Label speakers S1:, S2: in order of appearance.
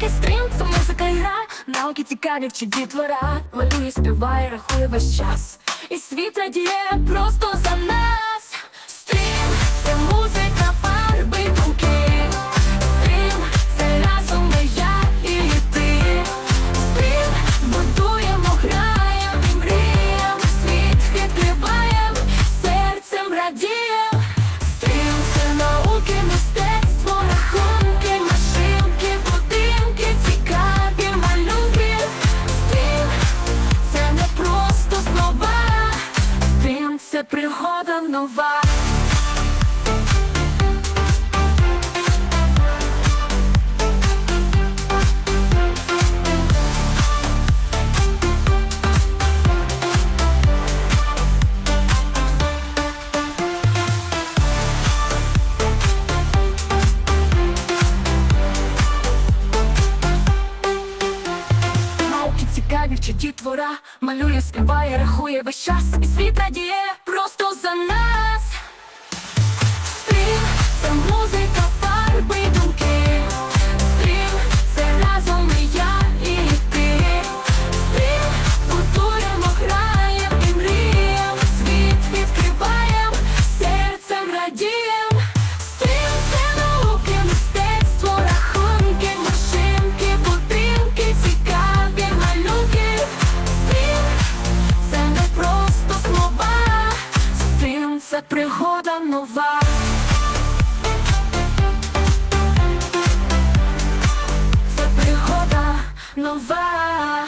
S1: Таке стрім, це музика і гра Науки цікаві чи дітвора Малює, співає, рахує весь час. І світ радіє просто за нас це пригода нова Вчить дітвора Малює, співає, рахує весь час. І світ радіє це пригода нова. Це пригода нова